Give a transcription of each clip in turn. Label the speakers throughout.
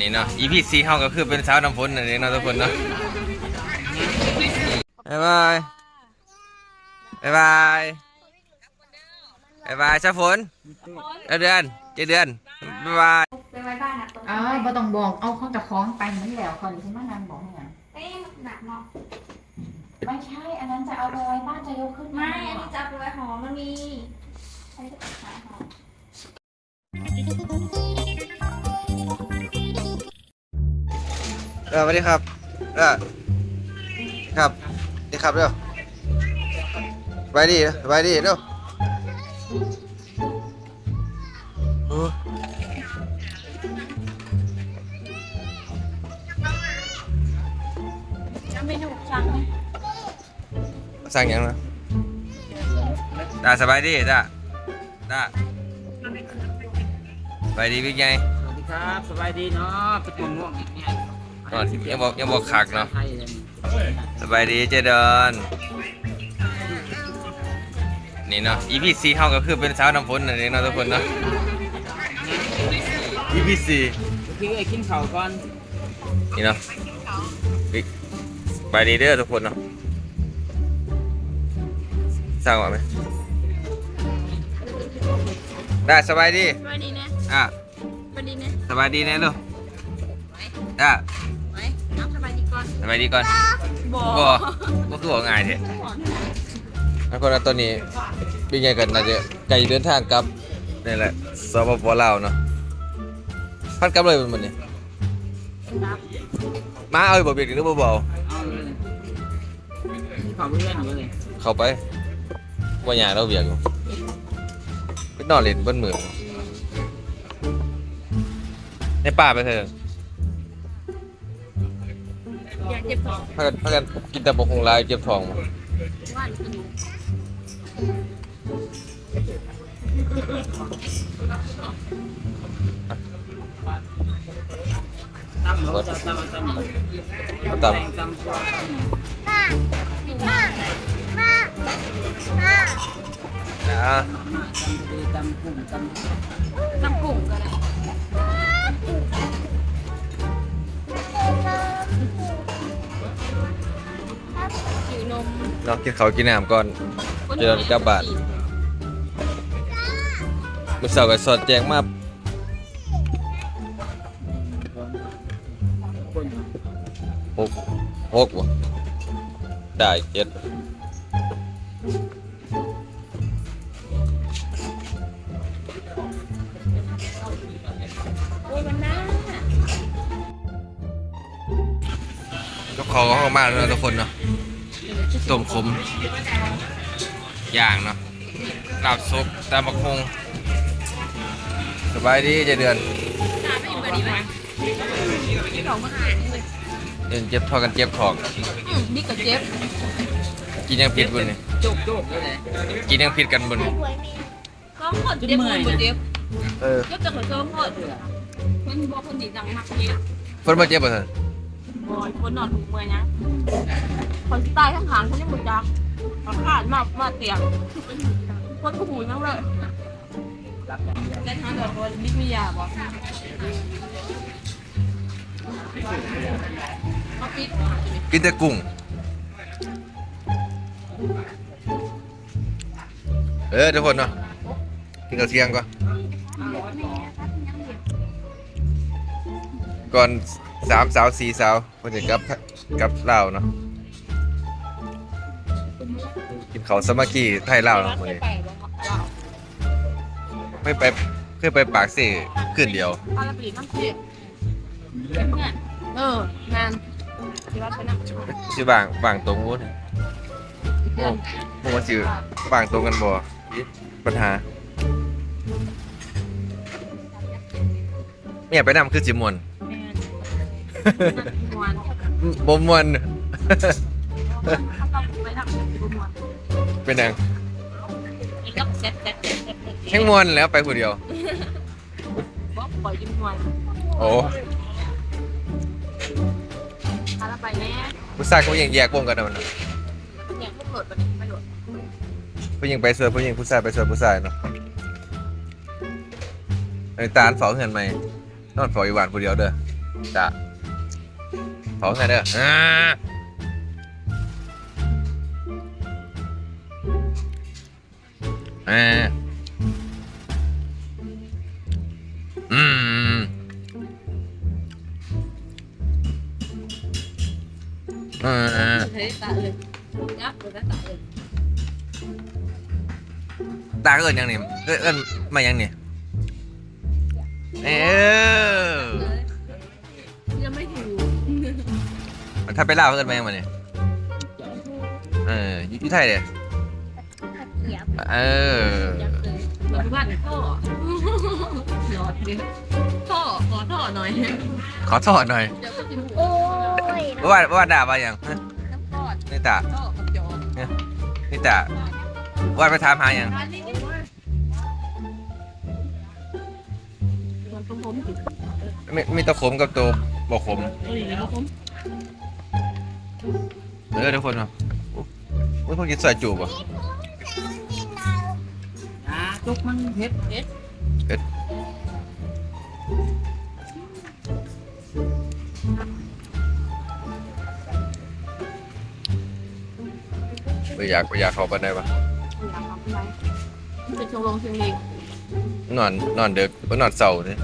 Speaker 1: นี่เนาะ EP 4เฮาก็คือเป็นสาวน้ำฝนนั่นเองเนาะทุกคนเนาะบ๊ายบายบ๊ายบายบ๊ายบายสาวฝนเอาเดือนเจเดือนบ๊ายบาย
Speaker 2: ไปไว้บ้านนะตัว
Speaker 3: เอ้ยบ่ต้องบอกเอาเขาจะคล้องไปนั่นแหล้วคนที่มานางบอกให้หยัง
Speaker 2: เอ้ยหนักเนาะ
Speaker 3: ไม่ใช่ อันนั้นจะเอาไปไว้บ้านจะยกขึ้น
Speaker 2: ไม่ อันนี้จะเอาไปไว้หอมันมีใช้จะขายหอ
Speaker 1: เออสวัสดีครับเออครับสวัสดีครับเร็วสบายดีสบายดีเร็วโอ้ย
Speaker 2: เมนูสั่ง
Speaker 1: สั่งหยังนะตาสบายดีตาตาสบายดีพี่ใหญ่
Speaker 4: สวัสดีครับสบายดีเนาะเป็นม่วงๆเนี่ย
Speaker 1: อ๋อยังบอกยังบอกคักเนาะ
Speaker 4: ไทยเลย
Speaker 1: สบายดีเจเดินนี่เนาะ EP 4เฮาก็คือเป็นสาวน้ำฝนนั่นเองเนาะทุกคนเนาะ EP 4
Speaker 4: โอเคเอ้ยกินข้าวก่อน
Speaker 1: นี่เนาะบิ๊กสบายดีเด้อทุกคนเนาะสร้างว่าไหมได้สบายดี
Speaker 2: สวัสดีนะ
Speaker 1: อะ
Speaker 2: สวัสดีนะ
Speaker 1: สบายดีนะลูกอะ
Speaker 2: ไว้น้ำส บายดีก่อน
Speaker 1: สบายดีก่อน
Speaker 2: บอ
Speaker 1: บ่บ่คือว่าง่ายแท้ทุกคนนะตอนนี้เป็นไงกันน่าจะไกลเดินทางกลับนี่แหละสปปลาวเนาะพัดกลับเลยมันนี่มาเอาบ่เบียดหรือบ่เบา
Speaker 4: เอาเลยขอเพื่อนอยู่เลย
Speaker 1: เข้าไปว่าหยาเราเบียกอยู่ไปนอนเล่นบนมือในป่าไปเถอะ
Speaker 2: อย่าเจ็บท้อง
Speaker 1: พากันพากันกินแต่บกหงลายเจ็บท้อง
Speaker 2: ว่านกระดู
Speaker 4: ตำรถตำตำตำ
Speaker 1: เอาตาม
Speaker 4: ตำตัว
Speaker 1: นะ
Speaker 4: ตำดีตำกุ้งตำ
Speaker 2: น้ำกุ้งก็ได้ หิวนม
Speaker 1: เนาะกินข้าวกินน้ำก่อน เจอกันกลับบ้าน มื้อเช้าก็สอดแจงมา
Speaker 4: คน
Speaker 1: หกหกบ่ได้เจ็ด
Speaker 2: โอ้ยมันน่า
Speaker 1: ก็ขอเข้ามาแล้วนะทุกคนเนาะ ต้มขมย่างเนาะลาบซุปตามบักฮงสบายดีเจเดือน
Speaker 2: หาไม่เห็นบดีไหมที่เรามาหาเลย
Speaker 1: เดินเจ็บท้องกันเจ็บท้อง
Speaker 2: อืมนี่กับเจ็บ
Speaker 1: กินยังผิดบุญนี่
Speaker 4: จุกจุกเลย
Speaker 1: กินยังผิดกันบุญ
Speaker 2: ก็หมดเจ็บหมดเจ็บ
Speaker 1: เออ
Speaker 2: เจ็บจังเลยก็หมดมันบอกคนดีจังมากเนี่ย
Speaker 1: เพิ่นมาเจ็บบ่ซั่น
Speaker 2: บอยคนนอนถูกเมื่อยนะคนที่ตายทั้งหางเขายังหมดจักขาดมามาเตียงคนก็หูนั่งเลย
Speaker 4: รับอย่างเดีย
Speaker 2: เล่นหางเดือดคนบิ๊กมียาบ่เขาปิด
Speaker 1: กินแต่กุ้ง เออทุกคนเนาะกินข้าวเที่ยงก่อนก่อน สามสาวสี่สาวเพิ่นจะกลับกลับลาวเนาะกินข้าวสามัคคีไทยลาวเนาะมื้อนี้
Speaker 2: ไปบ่ครับ
Speaker 1: ไม่ไปเคยไปปากเซ่คืนเดียว
Speaker 2: ปลาละปีน้ำเสียเนี่ยเอองานที่วัดไปนั่ง
Speaker 1: ชื่อบางบางตรงนู้นโอ้พวกมันชื่อบางตรงกันบ่ปัญหาเนี่ยไปนำคือจิมวน
Speaker 2: มวน
Speaker 1: บ่มวน
Speaker 2: ถ้าต้องไปนั่งมวน
Speaker 1: เป็นหยัง
Speaker 2: อีกแล้วเซ็ตเซ็ตเซ็ตเซ็ต
Speaker 1: แข่งมวนแล้วไปผู้เดียว
Speaker 2: บ่ปล่อยยิ้มมวน
Speaker 1: โอ้
Speaker 2: พาเราไปแม่
Speaker 1: ผู้ชายเขายังแยกวงกันนะมันน่ะ
Speaker 2: เนี่ยพวกเกิดประโยชน์
Speaker 1: ผู้หญิงไปเสิร์ฟผู้หญิงผู้ชายไปเสิร์ฟผู้ชายเนาะไอ้ตาลเฝ้าเฮือนใหม่นอนเฝ้าอีหวานผู้เดียวเด้อจ้ะ เผาใส่เด้ออ่าอ่าอืมอ่า
Speaker 2: เฮ้ยตาเลยยับเลยนะตาเลย
Speaker 1: ตาเอิญยังนี่เอิญเอิญมายังนี่เออ ถ้าไปล่าวเอิญมายังมาเนี่ยเอออยู่ที่ไทยเด้เออ
Speaker 2: ยับเลยปัจจุบันพ่อหยอดดิพ่อขอท่อหน่อย
Speaker 1: ขอโทษหน่อย
Speaker 2: เดี๋ยวก็จิ้ม
Speaker 3: โอ้ย
Speaker 1: ว่าว่าด่ามายังฮะ
Speaker 2: น้ำทอด
Speaker 1: นี่ตา
Speaker 2: ท่อกับจอ
Speaker 1: นี่ตาว่าไปถามหายัง
Speaker 2: อันนี้มันต้มผมติด
Speaker 1: มีมีตัวขมกับตัวบ่ขม
Speaker 2: เอ้ยแล้วผม
Speaker 1: เออทุกคนเนาะอุ้ยพวกกินซอยจูบอะ
Speaker 4: อ่าจุกมันเผ็ด
Speaker 2: เอ็ด
Speaker 1: ไม่อยากไม่อยากเข้าไปได้ปะ
Speaker 2: อยากทำอะไรเป็นชงลงเชียงเอง
Speaker 1: นอนนอนเด็กนอนเสาร์นี่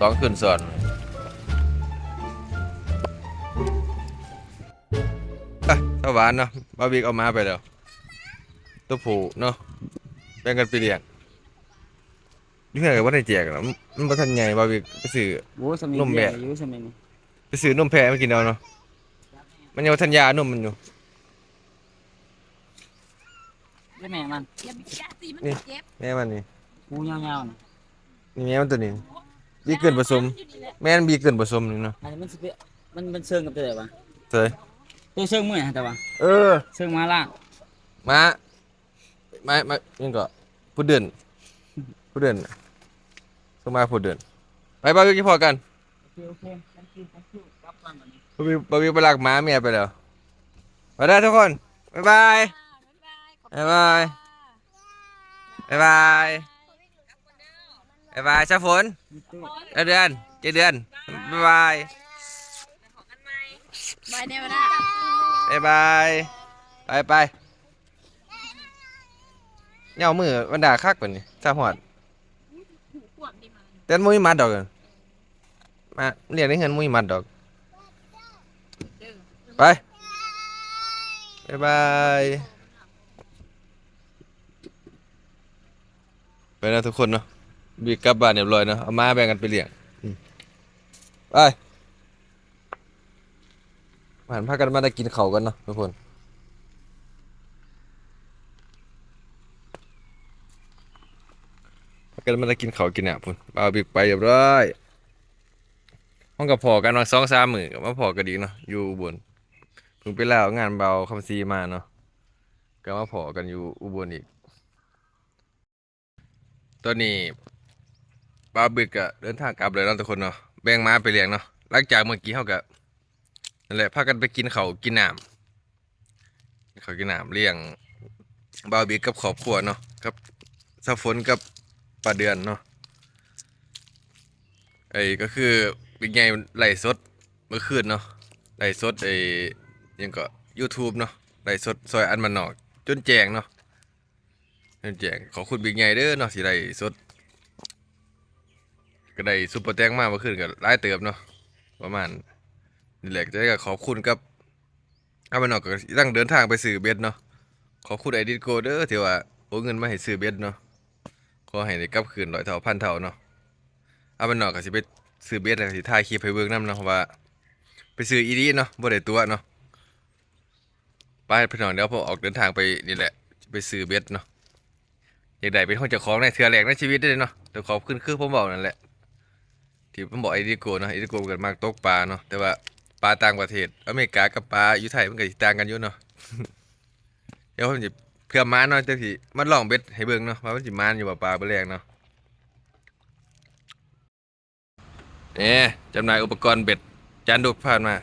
Speaker 1: สองคืนซ้อนาหวานเนาะบาร์บีกเอามาไปแล้วตัวผูเนาะแบ่งกันไปเลี้ยงนี่คือว่าได้แจกหรอมันบ่ทันใหญ่บาร์บีกไปซื้อ
Speaker 4: โอ้สมิ
Speaker 1: นมแบะ
Speaker 4: อายุสมิง
Speaker 1: ไปซื้อนมแพะมากินเอาเนาะมันยังบ่ทันยานมมันอยู่
Speaker 4: ได้แม่มัน
Speaker 2: อย่าไปแกะสิมัน
Speaker 1: นี่
Speaker 2: เจ็บ
Speaker 1: แม่มันนี่
Speaker 4: กูยาวๆนะ
Speaker 1: นี่แม่มันตัวนี้บีเกินผสม แม่นบีเกินผสมนี่เนาะ
Speaker 4: อันนี้มันสิเป็นมันมันเชิงกับตัวไหนวะ
Speaker 1: เฮ้ย
Speaker 4: ตัวเชิงมือนะแต่ว่า
Speaker 1: เออ
Speaker 4: เชิงมาล่าง
Speaker 1: มามามายังก็ผู้เดินผู้เดินสมาผู้เดิน ไปบาร์บีคิวพอกัน
Speaker 4: โอเคโอเค thank you thank you กลับบ้านบัดนี้
Speaker 1: บาร์บีบาร์บีไปลากหมาเมียไปแล้วไปได้ทุกคนบ๊ายบาย บ๊ายบาย บ๊ายบาย บ๊ายบายชาฝนเดือนเจเดือน บ๊ายบาย
Speaker 2: บายเนวดา
Speaker 1: บ๊ายบาย ไปไปเหย่ามือมันด่าคักกว่านี้ซาหอด
Speaker 2: ขวดดีมา
Speaker 1: แต่มุ้ยมัดดอกมาเรียกได้เงินมุ้ยมัดดอก ไปบ๊ายบายไปนะทุกคนเนาะบีกลับบ้านเรียบร้อยเนาะเอามาแบ่งกันไปเลี้ยงไป หันพากันมาได้กินเขากันเนาะทุกคนพากันมาได้กินเขากินอะพุ่นเอาบิ๊กไปเรียบร้อยห้องกับพอกันมาสองสามมือกับมาพอกันดีเนาะอยู่อุบลเพิ่งไปแล้วงานเบาคำซีมาเนาะก็มาพอกันอยู่อุบลอีก ตอนนี้บาบึกอะเดินทางกลับเลยเนาะทุกคนเนาะแบ่งม้าไปเลี้ยงเนาะหลังจากเมื่อกี้เขาก็ นั่นแหละพากันไปกินเขากินน้ำเขากินน้ำเลี้ยงบาบึกกับครอบครัวเนาะกับสะฝนกับปลาเดือนเนาะไอ้ก็คือเป็นไงไหลสดเมื่อคืนเนาะไหลสดไอ้ยังก็ YouTube เนาะไหลสดซอยอันมันนอก จนแจงเนาะเพิ่นแจงขอคุณบิ๊กใหญ่เด้อเนาะสิได้สดก็ได้ซุปเปอร์แตงมาเมื่อคืนก็หลายเติบเนาะประมาณ นี่แหละจะได้ก็ขอบคุณกับเอาไปเนาะก็ตั้งเดินทางไปซื้อเบ็ดเนาะขอบคุณไอดิโกเด้อที่ว่าโอนเงินมาให้ซื้อเบ็ดเนาะขอให้ได้กลับคืนร้อยเท่าพันเท่าเนาะเอาไปเนาะก็สิไปซื้อเบ็ดแล้วก็สิถ่ายคลิปให้เบิ่งนํเนาะว่า ไปซื้ออีดีเนาะบ่ได้ตัวเนาะไปพี่น้องเดี๋ยวพอออกเดินทางไปนี่แหละ ไปซื้อเบ็ดเนาะอยากได้เป็นของเจ้าของในเทือแรกในชีวิตได้เนาะแต่ขอบขึ้นคือผมบอกนั่นแหละที่ผมบอกไอ้ดิโกเนาะไอ้ดิโกเกิดมากตกปลาเนาะแต่ว่า ลาต่างประเทศ อเมริกากับปลาอยู่ไทยมันก็สิต่างกันอยู่เนาะ เดี๋ยวผมจะเพื่อมาเนาะจังสิมันลองเบ็ดให้เบิ่งเนาะว่ามันสิมานอยู่บ่ปลาเบ่แรกเนาะเนี่ยจำหน่ายอุปกรณ์เบ็ดจานดุกผ่านมา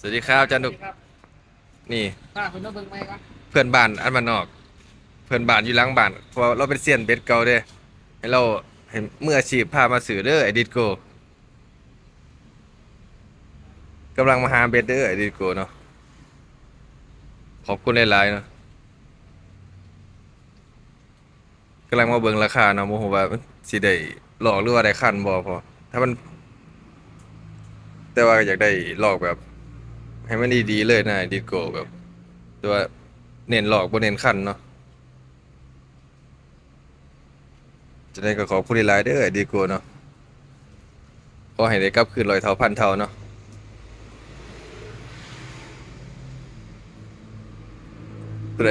Speaker 1: สวัสดีครับจานดุกนี่
Speaker 4: ป้าคุณต้องเบิ่งไหมวะ
Speaker 1: เพื่อนบ้านอันมานนอก เพื่อนบ้านอยู่หลังบ้านเพราะว่าเราเป็นเซียนเบ็ดเก่าเด้ให้เราให้มืออาชีพพามาสื่อเด้อไอดิดโก กำลังมาหาเบ็ดเด้อไอดิดโกเนาะขอบคุณหลายๆเนาะกำลังมาเบิ่งราคาเนาะโมโหว่ามันสิได้หลอกหรือว่าได้คันบ่พอถ้ามัน แต่ว่าอยากได้หลอกแบบ ให้มันดีๆเลยนะไอ้ดิดโกแบบตัวาเน้นหลอกบ่เน้นคันเนาะจะได้ก็ขอผู้ดีหลายเด้อดีกว่าเนาะขอให้ได้กลับคืนรอยเท่าพันเท่าเนาะ ตัวใด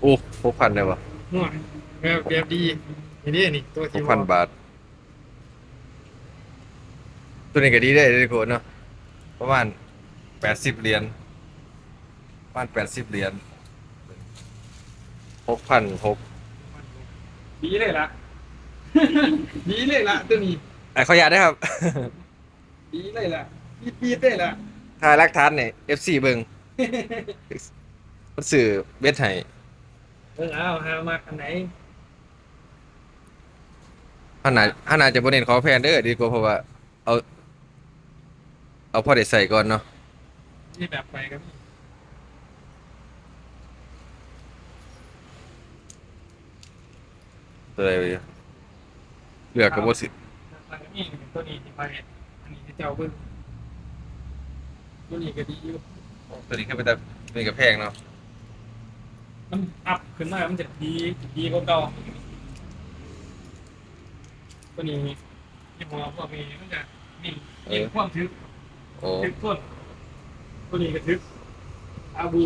Speaker 1: โอ้หกพันได้ปะ
Speaker 5: ห่วยแบบแบบดีนี่นี่นี่ตัว
Speaker 1: ห
Speaker 5: ที่
Speaker 1: กพันบาท ตัวนี้ก็ดีได้ดีกว่าเนาะ ประมาณแปดสิบเหรียญ ประมาณแปดสิบเหรียญหกพันหก
Speaker 5: ดีเลยล่ะ ดีเลยล่ะตัวนี้
Speaker 1: ไอ้ขออยากได้ครับ
Speaker 5: ดีเลยล่ะปีดปีดเลยล่ะ
Speaker 1: ถ่ายรักทานเนี่ย FC เบิง มันสื่อเบ็ดให้
Speaker 5: เออเอาหามาอันไหน
Speaker 1: ขนาดขนาดจะบ่เน้นขอแพนเด้อดีกว่าเพราะว่า เอา เอาพอได้ใส่ก่อนเนาะ
Speaker 5: ที่แบบไปครับ
Speaker 1: ตัวใดไปเลือกก็บ่สิ
Speaker 5: อันนี้ตัวนี้ที่ไปอันนี้ที่เจ้าเบิ้งตัวนี้ก็ดีอยู่
Speaker 1: ตัวนี้คือเป็นแต่เป็นกระแพงเนาะ
Speaker 5: มันอัพขึ้นมา มันจะดีดีกว่าเก่าตัวนี้ที่หัวพวกนี้มันจะนิ่มนิ่มความทึก
Speaker 1: โอ้
Speaker 5: ทึกต้นตัวนี้ก็ทึกอาบู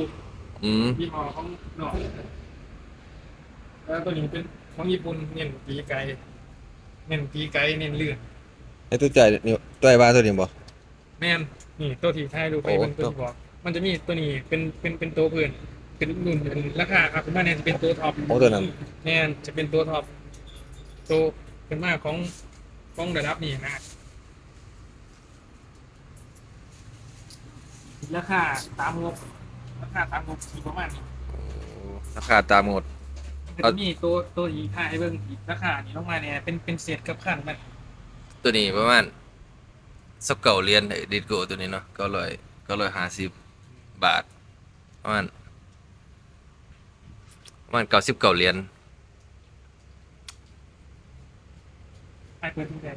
Speaker 1: อืม
Speaker 5: ยี่ห้อของหนอกแล้วตัวนี้เป็นของญี่ปุ่นเน้นตีไก่เน้นตีไก่เน้นเลือด
Speaker 1: ไอ้ตัวจ่ายนี่ตัวไอ้บ้านตัวนี้บ่
Speaker 5: แม่นนี่ตัวที่ท้ายดูไป
Speaker 1: โอ้
Speaker 5: เป็นตัวที่บอก มันจะมีตัวนี้เป็นเป็นเป็นตัวพื้นเป็นรุ่นเป็นราคาครับเป็นมาเนี่ยจะเป็นตัวท็อป
Speaker 1: โอ้ตัวนั้น
Speaker 5: แม่นจะเป็นตัวท็อปตัวเป็นมาของของระดับนี้นะราคาตามงบราคาตามงบมีประมาณนี้
Speaker 1: โอ้ราคาตามหมด
Speaker 5: มันจะมีตัวตัวอีกค่าให้เบิ่งอีกราคานี่ลงมาเนี่ยเป็นเป็นเศษกับขั้นมัน
Speaker 1: ตัวนี้ประมาณสักเก่าเหรียญไอ้ดิดโกตัวนี้เนาะก็ร้อยก็ร้อยห้าสิบ บาทประมาณประมาณเก้าสิบเก้าเหรียญ
Speaker 5: ไอ้เปิดที่ใด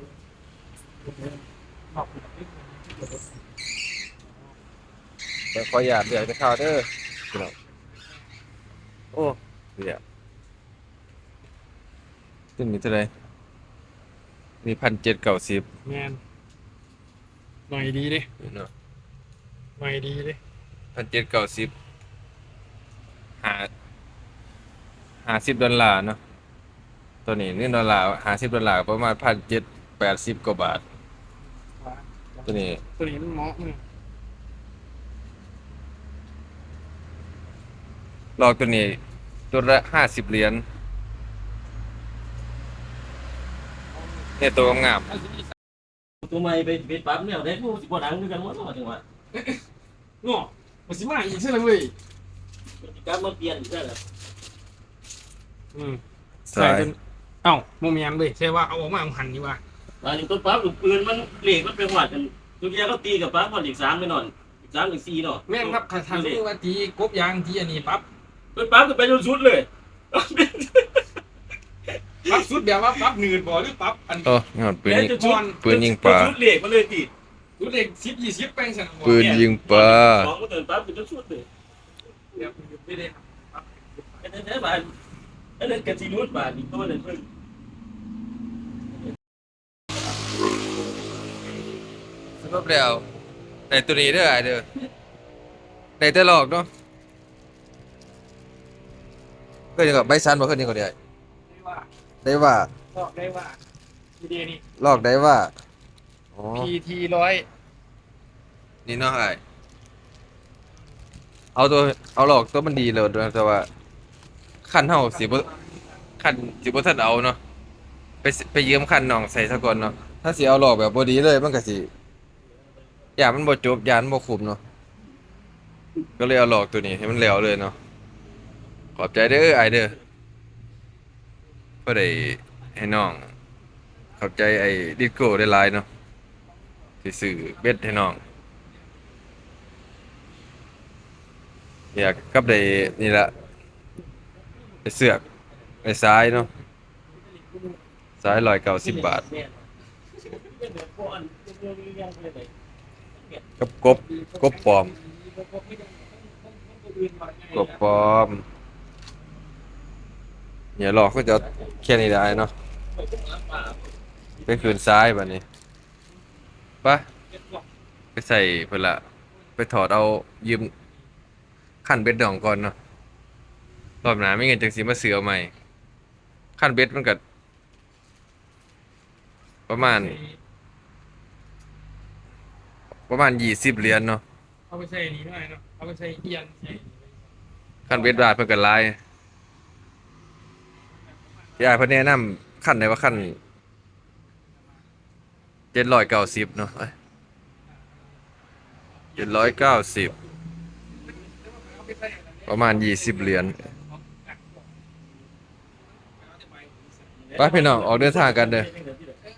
Speaker 5: ขอบคุณ
Speaker 1: แต่ขออยากเดือดไปข้าวเด้อพี่น้องโอ้เดือดตัวนี้เท่าไหรมีพันเจ็ดเก้าสิบ
Speaker 5: แมนหน่อยดีดิ
Speaker 1: เนาะ
Speaker 5: หน่อยดีดิ
Speaker 1: พันเจ็ดเก้าสิบหาหาสิบดอลลาร์เนาะตัวนี้เงินดอลลาร์หาสิบดอลลาร์ประมาณพันเจ็ดแปดสิบกว่าบาท ตัวนี้
Speaker 5: ตัวนี้มันเหมาะมึง
Speaker 1: ลอกตัวนี้ตัวละห้าสิบเหรียญเนี่ยตัวงาม
Speaker 4: ตัวใหม่ไปไปปั๊บเนี่ยได้ผู้สิบกว่าดังด้วยกันหมดจังหวะ
Speaker 5: งอ มันสิมาอีกใช่ไหมเว้ย
Speaker 4: พฤติกรรมมันเปลี่ยนใช่ไหม
Speaker 5: อืม
Speaker 1: สาย
Speaker 5: จนเอ้าโมเมียนเว้ยใช่ว่าเอาออกมาเอาหันดีกว่า
Speaker 4: ตอนนี้ต้นปั๊บลูกปืนมันเหล็กมันเป็นหวัดกันทุกอย่างก็ตีกับปั๊บพออีกสามไปหน่อยอีกสามอีกสี่หน่อย
Speaker 5: แม่งครับถ้าทางที่ว่าตีกบยางที่อันนี้ปั๊บ
Speaker 4: ต้นปั๊บก็ไปจนสุดเลย
Speaker 5: ปั๊บสุดแบบว่าปั๊บหนืดบ่หรือปั๊บอัน
Speaker 1: โอ้งอนปืนยิง
Speaker 4: จนสุด
Speaker 1: ปืนยิงปลา
Speaker 4: จนสุดเหล็กมันเลยตี
Speaker 5: สุ ดเด็กสิบยี่สิบแป้งสันบ่
Speaker 1: ปืนยิงปลา
Speaker 4: ของมันเดินปั๊บเป็นจนสุดเลย
Speaker 5: แบบไม่ได้ครับ
Speaker 4: ไอ้นั่นไอ้บ้านไอ้นั่นกะทิรุดบ้านอีกตัวหนึ่งเพิ่ง
Speaker 1: สรุปแล้วในตัวนี้เด้อไอ้เด้อในแต่หลอกเนาะก็ยังกับใบซันบ่ขึ้นนี่ก็ได้
Speaker 5: ได้ว่า
Speaker 1: ได้ว่า
Speaker 5: บอกได้ว่าทีเดียวนี่
Speaker 1: หลอกได้ว่า อ๋อ
Speaker 5: PT ร้อย
Speaker 1: นี่เนาะไอ้เอาตัวเอาหลอกตัวมันดีเลยแต่ว่าคันเฮาสิบ่คันสิบ่ทันเอาเนาะไปสิไปยืมคันน้องใส่ซะก่อนเนาะถ้าสิเอาหลอกแบบบ่ดีเลยมันก็สิอย่ามันบ่จบยานบ่คุ้มเนาะก็เลยเอาหลอกตัวนี้ให้มันแล้วเลยเนาะขอบใจเด้อไอเด้อพอก็ได้ให้น้องเข้าใจไอ้ดิสโก้ได้หลายเนาะ ที่ซื้อเบ็ดให้น้องอยากกับได้นี่ละไอ้เสือกไอ้ซ้ายเนาะซ้ายร้อยเก้าสิบบาท กับกบกบปลอม กบปลอมอย่าหลอกก็จะแค่นี้ได้เนาะไปคืนซ้ายแบบนี้ ปะไปใส่เพื่อละ ไปถอดเอายืมขั้นเบ็ดดองก่อนเนาะรอบหน้าไม่เงินจังสีมาเสือเอาใหม่ ขั้นเบ็ดมันก็ประมาณ ประมาณยี่สิบเหรียญเนาะ
Speaker 5: เอาไปใส่นี้ได้เนาะเอาไปใส่เอียนใส่
Speaker 1: ขั้นเบ็ดบาทเพิ่นก็หลายยายเพิ่นแนะนำขั้นไหนว่าขั้น 790เนาะเจ็ดร้อยเก้าสิบประมาณยี่สิบเหรียญไปพี่น้องออกเดินทางกันเด้อ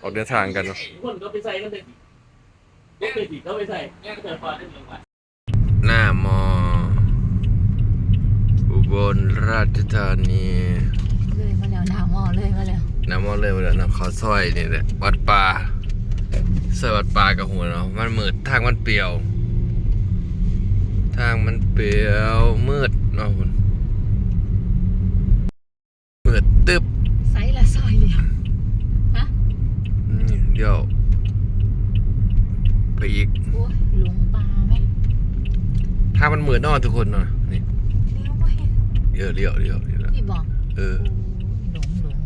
Speaker 1: ออกเดินทางกันเนาะ
Speaker 4: คนก็ไปใส่กันเลยก็ไปติดก็ไปใส่ก็จะพอได้เหมือนกัน
Speaker 1: หน้ามออุบลราชธานี
Speaker 3: เลยมาแล้วหน้าหม้อเลยมาแล้ว
Speaker 1: น้ำมอเลยมาแล้วเนาะเขาซอยนี่แหละวัดป่า เสยวัดป่ากับหัวเนาะมันมืดทางมันเปลี่ยว ทางมันเปลี่ยวมืดเนาะคุณมืดตึ๊บ
Speaker 3: ไซส์ละซอยเดียว
Speaker 1: นี่เดี๋ยวไปอีก
Speaker 3: โอ้ยหลงปลาไหม
Speaker 1: ทางมันมืดเนาะทุกคนเนาะนี่
Speaker 3: เลี้ยวไป
Speaker 1: เดี๋ยวเดี๋ยวเดี๋ยวเดี๋ยว
Speaker 3: พี่บอก
Speaker 1: เออ
Speaker 3: หลงหลง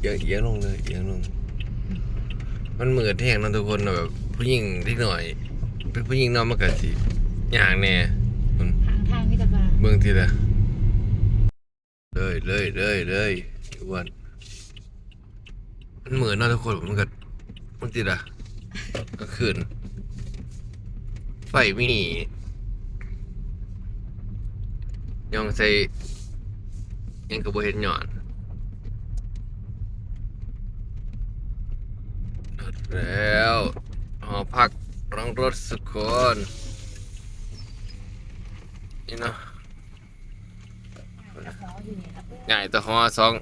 Speaker 1: เอียงเอียงลงเลยเอียงลง มันมืดแห้งเนาะทุกคนเนาะแบบผู้หญิงที่หน่อย เป็นผู้หญิงเนาะมันก็สิอย่างแน่มัน
Speaker 3: ทางทางมิตรบาล
Speaker 1: เบิ่งทีละเลยเลยเลยเลยอ้วนมันเหมือนเนาะทุกคนมันก็มันติดอะก็คืนไฟมียองใส่ยังกระโบเห็นหย่อน แล้วหอพักรองรถสุกคนนี่เนาะ
Speaker 3: หออยู่นี่ครับ
Speaker 1: ง่ายตะหอสอง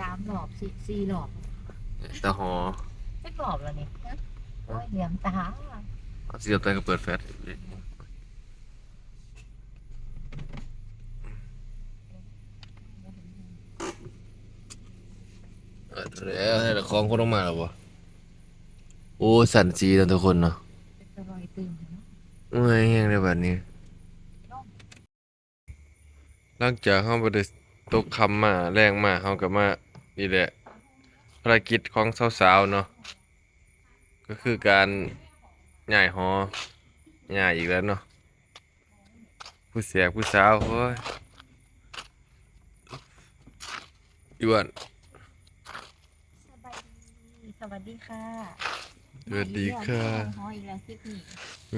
Speaker 3: สามหลอบสี่สี่หลอบ
Speaker 1: ตะหอ
Speaker 3: ไม่หลอบแล้วนี่โอ้ยเหลี่ยมตา
Speaker 1: เอาเสียบไปก็เปิดแฟลชเออแล้วให้ละของคนออกมาแล้วบ่ โอ้สั่นสีนะทุกคนเนาะ
Speaker 3: เป็นตะรอยตื่นเนาะ
Speaker 1: เมื่อยแห้งเลยแบบนี้ หลังจากเฮาบ่ได้ตกคำมาแรงมาเฮาก็มานี่แหละภารกิจของสาวๆเนาะก็คือการย้ายหอย้ายอีกแล้วเนาะผู้เสียผู้สาวโอ้ยอีอ้วน
Speaker 3: สบายดีสวัสดีค่ะ
Speaker 1: สวัสดีค่ะ
Speaker 3: หออีกแล้วคลิปนี้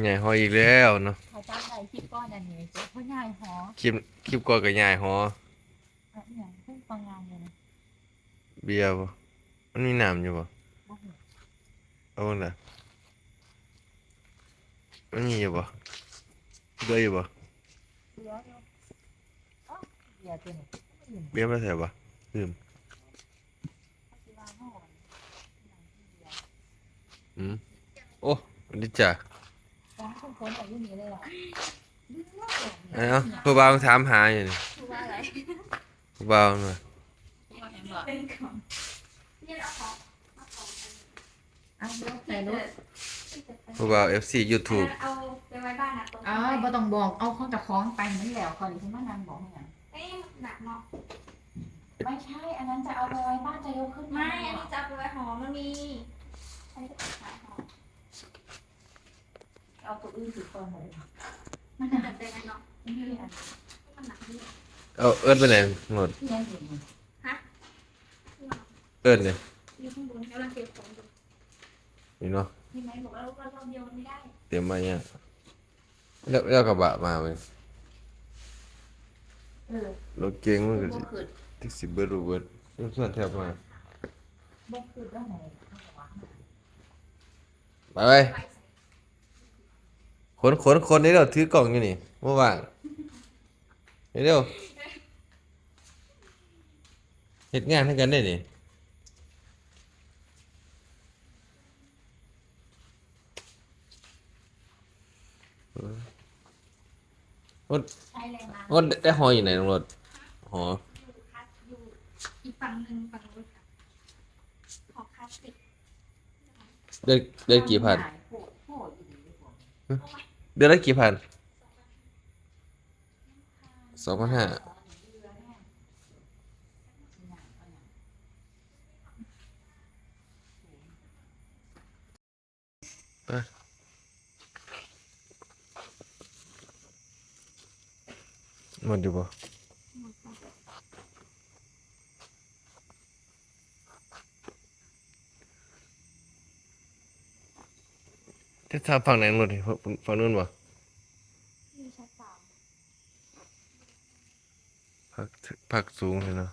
Speaker 1: ย้ายหออีกแล้วเนาะ
Speaker 3: เขาจำได้คลิปก้อนอันนี้เจ้าพ่อใหญ่หอ
Speaker 1: คลิปคลิปก่อนก็ย้ายหอ
Speaker 3: อะอย่างเพิ่งฟังงานเลยนะ
Speaker 1: เบียร์บ่มันมีน้ำอยู่บ่
Speaker 3: โอ้โห
Speaker 1: เอาบ่ล่ะมันมีอยู่บ่เหลืออยู่บ่
Speaker 3: เดี๋ยวเดี๋ยวอ๋อเดี๋ยวตัวนี้ไม่ลืม
Speaker 1: เบี้ยมาใส่ปะลืม
Speaker 3: ที่วางห่อ
Speaker 1: อืมโอ้วันนี้จ้ะ
Speaker 3: ร้านคนคนอะไรอยู่นี่เลยเหรอลืมว่าแบบนี้
Speaker 1: เอ้าผู้บ่าวถามหาอยู่นี่
Speaker 3: คือว่าอะไร
Speaker 1: ผู้บ่าวมา
Speaker 3: เป็นของเอาเลือกใส่รถ
Speaker 1: ผู้บ่าว FC YouTube
Speaker 6: เอาไปไว้บ้านนะตรง
Speaker 3: อ๋อบ่ต้องบอกเอาของจากของไปนั่นแหละก่อนที่มานั่งบอกอย่าง
Speaker 6: เอ้ยหนักเนาะ
Speaker 3: ไม่ใช่ อันนั้นจะเอาไปไว้บ้านจะยกขึ้น
Speaker 6: ไม่ อันนี้จะเอาไปไว้หอมันมี อันนี้ก็ขายหอ
Speaker 3: เอาตัวอื่นถือก่อนเลย
Speaker 6: มันจะเป็นไงเนาะ
Speaker 3: นี่อัน
Speaker 6: มันหนักดี
Speaker 1: เอาเอิ้นไปไหนหมด
Speaker 3: ที่ยังเห็นอยู่
Speaker 1: เอิ้นเลย
Speaker 6: อยู่ข้างบนกำลังเก็บของอยู่
Speaker 1: นี่เนาะ
Speaker 6: ที่ไหนบอกแล้วว่าเราเดียวมันไม่ได้
Speaker 1: เตรียมมาเนี่ยแล้วแล้วกระบะมาเว้ย
Speaker 3: เออ
Speaker 1: รถเก๋งมันก็
Speaker 3: บ่
Speaker 1: สิ
Speaker 3: ขึ้น
Speaker 1: ทิกสิเบิดรูเบิดซึ่งส่วนแถบมา
Speaker 3: บ่คือแล้วไหน
Speaker 1: ไปไปคนคนคนนี้เราถือกล่องอยู่นี่เมื่อวานเร็วเฮ็ดงานให้กันได้นี่รถ
Speaker 6: ใช้แรงงาร
Speaker 1: ถได้หออยู่ไหนตรงรถหอ
Speaker 6: อยู่คัสอยู่อีกฝั่งหนึ่งฝั่งนู้นค่ะขอคลาสสิก
Speaker 1: เดือนเดือนกี่พันเดือนละกี่พันสองพันห้าไปหมดอ ยู่ปะจะทำฝั่งไหนหมดดิฝั่งนู้นปะ
Speaker 6: มีชั้นสาม
Speaker 1: ผักผักสูงเลยเนาะ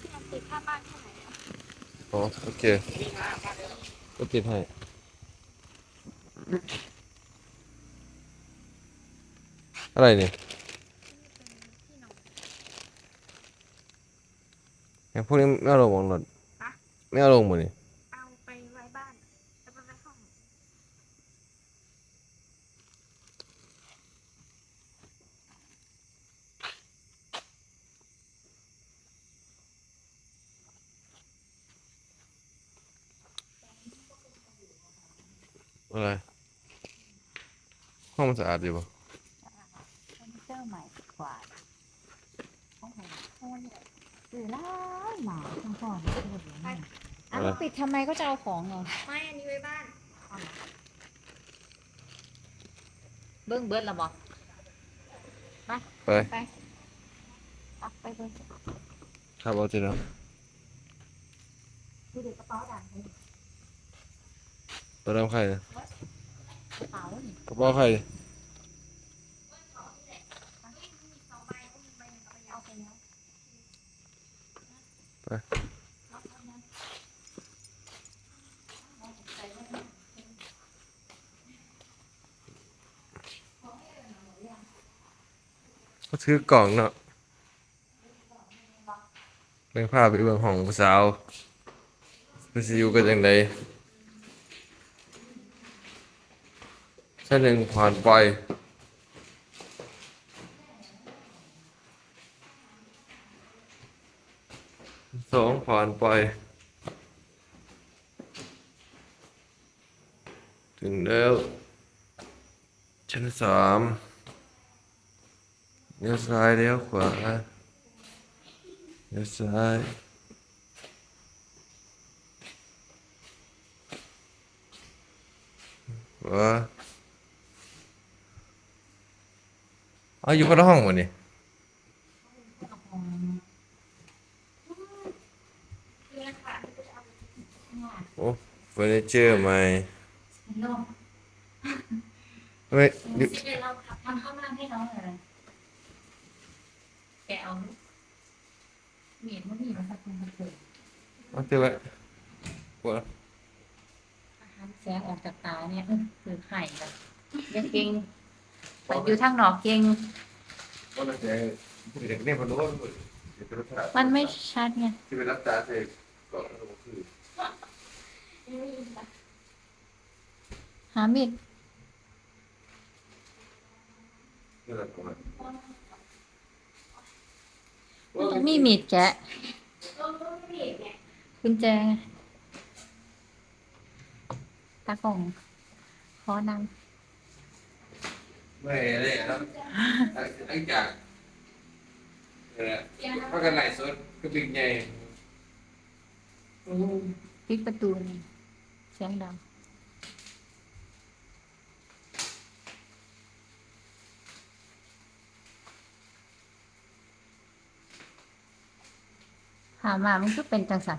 Speaker 6: ที่มันติดค่าบ้านเท่าไหร่อะ
Speaker 1: อ๋อโอเคก็ติดให้อะไรเนี่ย
Speaker 6: ที่นอน
Speaker 1: อย่างพ วกนี้ไม่เอาลงหมดหรอไม่เอาลงหมดนี่
Speaker 6: เอาไปไว้บ้านเอาไปไว้ห้อง
Speaker 1: อะไรห้องมันสะอาดดีป่ะ
Speaker 3: เฟอร์นิเจอร์ใหม่กว่าโอ้โหโอ้ยหรือล่าหมาทั้งก่อนพูดอย่างนี้อะแล้ว ปิดทำไมก็จะเอาของเหรอ
Speaker 6: ไม่อันนี้ไว้บ้าน
Speaker 3: เบิ้งเบิดละบอก
Speaker 1: ไป
Speaker 3: ไปอะไปเบิ้ง
Speaker 1: ครับเอาทีเนาะ
Speaker 3: ดูเด็กกระเป๋าด่านเลย
Speaker 1: ตัวน้ำไข่เนี่ย
Speaker 3: กระเป๋านี่
Speaker 1: กระเป๋าไข่
Speaker 6: สองใบก็มีใบหนึ่งเอาไปเอาไป แล้
Speaker 1: อกล่องเนาะเรื่องภาพไปเบื้องห้องผู้สาวเพื่อสิอยู่กันยังไงเส้นหนึ่งผ่านไปสองผ่านไป ถึงแล้วชั้นสาม เลี้ยวซ้ายเลี้ยวขวาเลี้ยวซ้ายขวาเอาอยู่คนละห้องวะนี่
Speaker 6: นี่นะคะ
Speaker 1: โอ้เฟอร์นิเจอร์ใหม่
Speaker 3: โล่ง
Speaker 1: ทำไมอยู่
Speaker 6: เดี๋ยวเราขับ
Speaker 3: ทำข้างล่างให้น้องเลยแกะเอาลูกมีดมันมีมันสักคนสักคน
Speaker 1: เอาเตือนไว้ปวด
Speaker 3: อาหารแสงออกจากตาเนี่ยอื้อคือไข่แบบยังเก่งไปอยู่ทางนอกเก่ง
Speaker 1: ว่าเราจะเด็กเนี่ยมันรู้ว่ามัน
Speaker 3: มันไม่ชัดไง
Speaker 1: ที่เป็นรักษาเสกก่อนแล้วก็คือ
Speaker 3: หามีด
Speaker 1: นี่แหละประมาณ
Speaker 3: มีมีดแกะ
Speaker 6: ต้นต้นไม่เห็นเนี่ย
Speaker 3: กุญแจไงตากล่องขอน
Speaker 1: ไม่เลยครับหลังจากนี่แหละพักกันไหลสดก็บิ๊กใหญ่ำ
Speaker 3: ปิดประตูนี่เสียงดัง หามามันก็เป็นจังสัน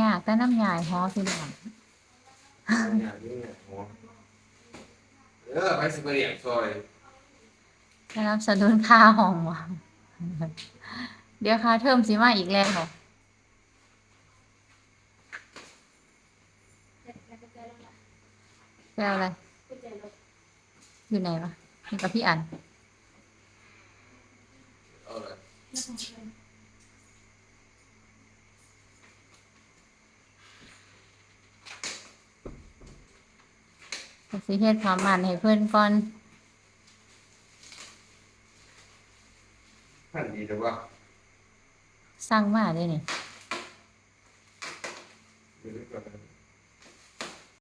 Speaker 3: ยากแต่น้ำยายฮอสิหลัง
Speaker 1: อย่างนี้เนี่ยหัวเเออไปสิบเรียงซอย
Speaker 3: ได้รับสนุนค่าห้องว่ะเดี๋ยวค่าเทอมสิมาอีกแล้วเหรอ
Speaker 6: แล้วก็เจอแล้ว
Speaker 3: แปลอะไร
Speaker 6: ก็เจอรถ
Speaker 3: อยู่ไหนวะนี่กับพี่อัน สิเฮ็ดความมันให้เพื่อนก่อน
Speaker 1: นั่นดีแต่ว่า
Speaker 3: สร้างมาได้
Speaker 1: เนี่